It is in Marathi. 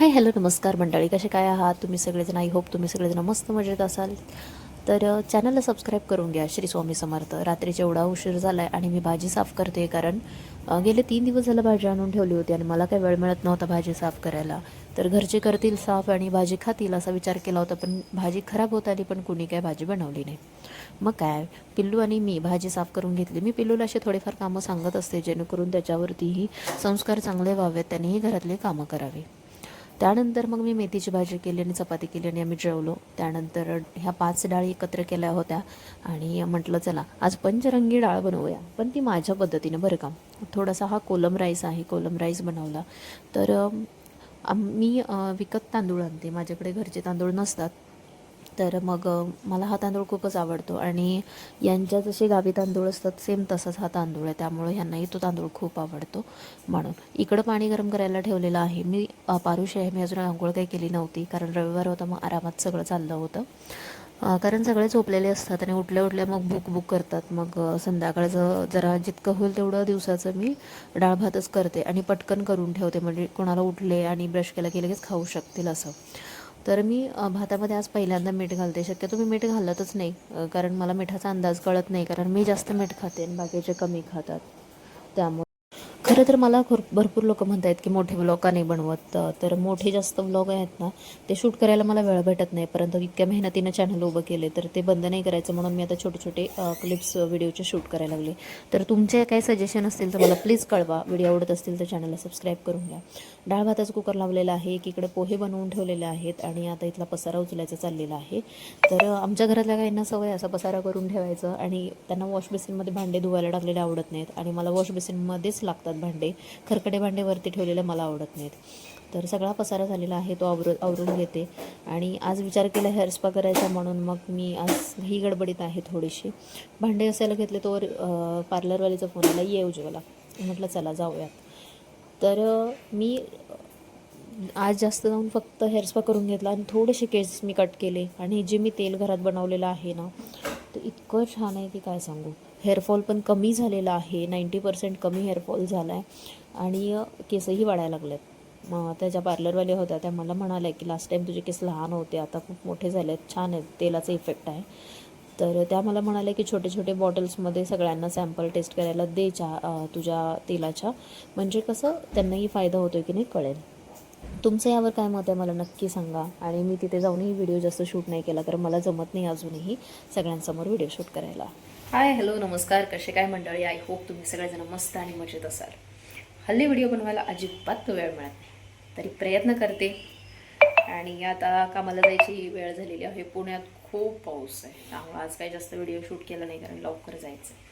हाय हॅलो नमस्कार मंडळी. कसे काय आहात? तुम्ही सगळेजण आई होप तुम्ही सगळेजण मस्त मजेत असाल. तर चॅनलला सबस्क्राईब करून घ्या श्री स्वामी समर्थ. रात्रीचा एवढा उशीर झाला आहे आणि मी भाजी साफ करते कारण गेले तीन दिवस झालं भाजी आणून ठेवली होती आणि मला काही वेळ मिळत नव्हता भाजी साफ करायला. तर घरचे करतील साफ आणि भाजी खातील असा विचार केला होता पण भाजी खराब होत आली पण कुणी काय भाजी बनवली नाही. मग काय? पिल्लू आणि मी भाजी साफ करून घेतली. मी पिल्लूला असे थोडेफार कामं सांगत असते जेणेकरून त्याच्यावरतीही संस्कार चांगले व्हावेत त्यांनीही घरातले कामं करावी. त्यानंतर मग मी मेथीची भाजी केली आणि चपाती केली आणि आम्ही जेवलो. त्यानंतर ह्या पाच डाळी एकत्र केल्या होत्या आणि म्हटलं चला आज पंचरंगी डाळ बनवूया. पण ती माझ्या पद्धतीनं बरं का. थोडासा हा कोलम राईस आहे कोलम राईस बनवला. तर मी विकत तांदूळ आणते. माझ्याकडे घरचे तांदूळ नसतात. तर मग मला हा तांदूळ खूपच आवडतो. आणि यांच्या जसे गावी तांदूळ असतात सेम तसाच हा तांदूळ आहे. त्यामुळे ह्यांनाही तो तांदूळ खूप आवडतो. म्हणून इकडं पाणी गरम करायला ठेवलेलं आहे. मी पारुष आहे. मी अजून आंघोळ काही केली नव्हती. कारण रविवार होता मग आरामात सगळं चाललं होतं. कारण सगळे झोपलेले असतात आणि उठल्या उठल्या मग भूक भूक करतात. मग संध्याकाळचं जरा जितकं होईल तेवढं दिवसाचं मी डाळ भातच करते. आणि पटकन करून ठेवते. म्हणजे कोणाला उठले आणि ब्रश केलं की लगेच खाऊ शकतील असं. तर मी भातामध्ये आज पहिल्यांदा मीठ घालते. शक्यतो मी मीठ घालतच नाही कारण मला मिठाचा अंदाज कळत नाही कारण मी जास्त मीठ खाते आणि बाकीचे कमी खातात. त्यामुळे खरं तर मला भर भरपूर लोक म्हणत आहेत की मोठे ब्लॉग का नाही बनवत. तर मोठे जास्त ब्लॉग आहेत ना ते शूट करायला मला वेळ भेटत नाही. परंतु इतक्या मेहनतीनं चॅनल उभं केले तर ते बंद नाही करायचं म्हणून मी आता छोटे छोटे क्लिप्स व्हिडिओचे शूट करायला लागले. तर तुमचे काही सजेशन असतील तर मला प्लीज कळवा. व्हिडिओ आवडत असतील तर चॅनलला सबस्क्राईब करून घ्या. डाळ भाताचा कुकर लावलेला आहे एकीकडे पोहे बनवून ठेवलेले आहेत आणि आता इथला पसारा उचलायचा चाललेला आहे. तर आमच्या घरातल्या काहींना सवय असा पसारा करून ठेवायचं आणि त्यांना वॉश बेसिनमध्ये भांडे धुवायला टाकलेले आवडत नाहीत आणि मला वॉश बेसिनमध्येच लागतात भांडे. भांडे खरकटे भांडे वरती ठेवलेले मला आवडत नाहीत. तर सगळा पसारा झालेला आहे तो आवरू आवरून घेते. आणि आज विचार केला हेअर स्पा करायचा म्हणून मग मी आज ही गडबडीत आहे थोडीशी. भांडे असायला घेतले तोवर पार्लरवालीचा फोन आला ये उज्ज्वला. म्हटलं चला जाऊयात. तर मी आज जास्त जाऊन फक्त हेअर स्पा करून घेतला आणि थोडेसे केस मी कट केले. आणि जे मी तेल घरात बनवलेलं आहे ना तर इतकं छान आहे की काय सांगू. हेअरफॉल पण कमी झालेला आहे. नाईंटी पर्सेंट कमी हेअरफॉल झाला आहे आणि केसही वाढायला लागलेत. मग त्या ज्या पार्लरवाल्या होत्या त्या मला म्हणाल्या की लास्ट टाईम तुझे केस लहान होते आता खूप मोठे झाले आहेत. छान आहेत. तेलाचा इफेक्ट आहे. तर त्या मला म्हणाल्या की छोटे छोटे बॉटल्समध्ये सगळ्यांना सॅम्पल टेस्ट करायला दे चहा तुझ्या तेलाच्या. म्हणजे कसं त्यांनाही फायदा होतो की नाही कळेल. तुमचं यावर काय मत आहे मला नक्की सांगा. आणि मी तिथे जाऊनही व्हिडिओ जास्त शूट नाही केला कारण मला जमत नाही अजूनही सगळ्यांसमोर व्हिडिओ शूट करायला. हाय हॅलो नमस्कार. कसे काय मंडळी? आय होप तुम्ही सगळेजण मस्त आणि मजेत असाल. हल्ली व्हिडिओ बनवायला अजिबात वेळ मिळत नाही. तरी प्रयत्न करते. आणि आता कामाला जायची वेळ झालेली आहे. पुण्यात खूप पाऊस आहे. त्यामुळे आज काही जास्त व्हिडिओ शूट केला नाही कारण लवकर जायचं आहे